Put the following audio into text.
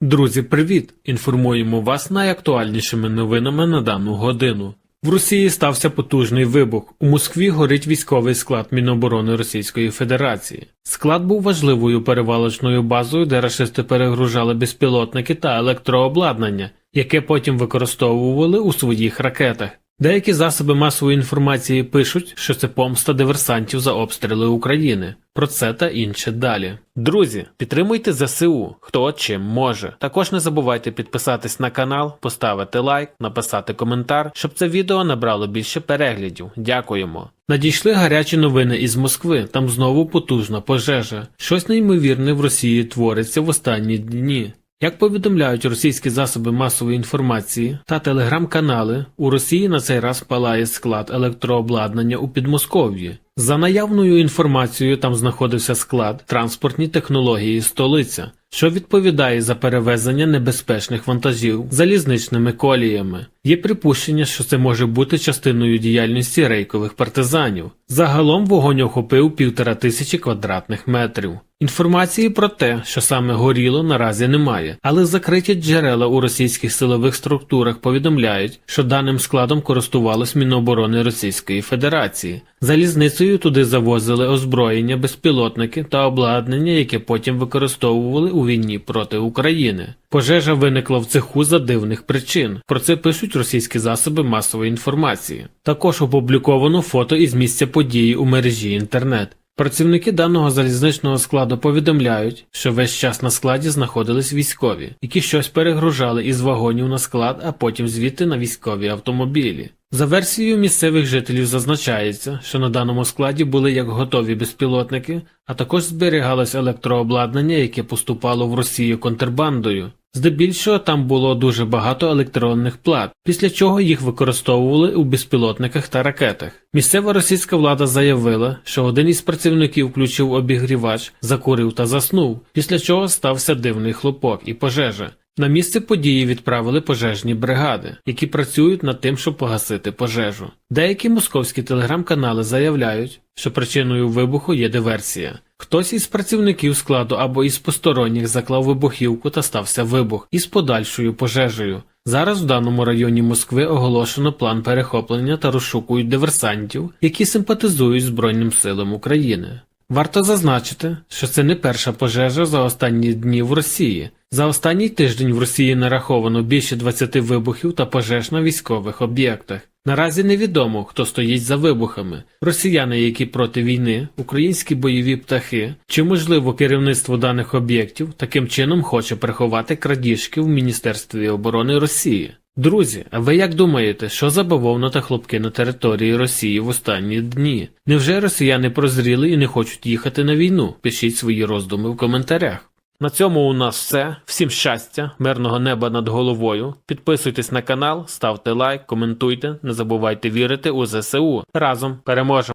Друзі, привіт! Інформуємо вас найактуальнішими новинами на дану годину. В Росії стався потужний вибух. У Москві горить військовий склад Міноборони Російської Федерації. Склад був важливою перевалочною базою, де рашисти перегружали безпілотники та електрообладнання, яке потім використовували у своїх ракетах. Деякі засоби масової інформації пишуть, що це помста диверсантів за обстріли України. Про це та інше далі. Друзі, підтримуйте ЗСУ, хто чим може. Також не забувайте підписатись на канал, поставити лайк, написати коментар, щоб це відео набрало більше переглядів. Дякуємо. Надійшли гарячі новини із Москви. Там знову потужна пожежа. Щось неймовірне в Росії твориться в останні дні. Як повідомляють російські засоби масової інформації та телеграм-канали, у Росії на цей раз палає склад електрообладнання у Підмосков'ї. За наявною інформацією, там знаходився склад транспортні технології столиця, що відповідає за перевезення небезпечних вантажів залізничними коліями. Є припущення, що це може бути частиною діяльності рейкових партизанів. Загалом вогонь охопив півтора тисячі квадратних метрів. Інформації про те, що саме горіло, наразі немає, але закриті джерела у російських силових структурах повідомляють, що даним складом користувалось Міноборони Російської Федерації. Залізницею туди завозили озброєння, безпілотники та обладнання, яке потім використовували у війні проти України. Пожежа виникла в цеху за дивних причин. Про це пишуть російські засоби масової інформації. Також опубліковано фото із місця події у мережі інтернет. Працівники даного залізничного складу повідомляють, що весь час на складі знаходились військові, які щось перегружали із вагонів на склад, а потім звідти на військові автомобілі. За версією місцевих жителів зазначається, що на даному складі були як готові безпілотники, а також зберігалось електрообладнання, яке поступало в Росію контрабандою. Здебільшого там було дуже багато електронних плат, після чого їх використовували у безпілотниках та ракетах. Місцева російська влада заявила, що один із працівників включив обігрівач, закурив та заснув, після чого стався дивний хлопок і пожежа. На місце події відправили пожежні бригади, які працюють над тим, щоб погасити пожежу. Деякі московські телеграм-канали заявляють, що причиною вибуху є диверсія. Хтось із працівників складу або із посторонніх заклав вибухівку та стався вибух із подальшою пожежею. Зараз в даному районі Москви оголошено план перехоплення та розшукують диверсантів, які симпатизують Збройним силам України. Варто зазначити, що це не перша пожежа за останні дні в Росії. За останній тиждень в Росії нараховано більше 20 вибухів та пожеж на військових об'єктах. Наразі невідомо, хто стоїть за вибухами: росіяни, які проти війни, українські бойові птахи, чи можливо керівництво даних об'єктів таким чином хоче приховати крадіжки в Міністерстві оборони Росії. Друзі, а ви як думаєте, що за бавовна та хлопки на території Росії в останні дні? Невже росіяни прозріли і не хочуть їхати на війну? Пишіть свої роздуми в коментарях. На цьому у нас все. Всім щастя, мирного неба над головою. Підписуйтесь на канал, ставте лайк, коментуйте, не забувайте вірити у ЗСУ. Разом переможемо!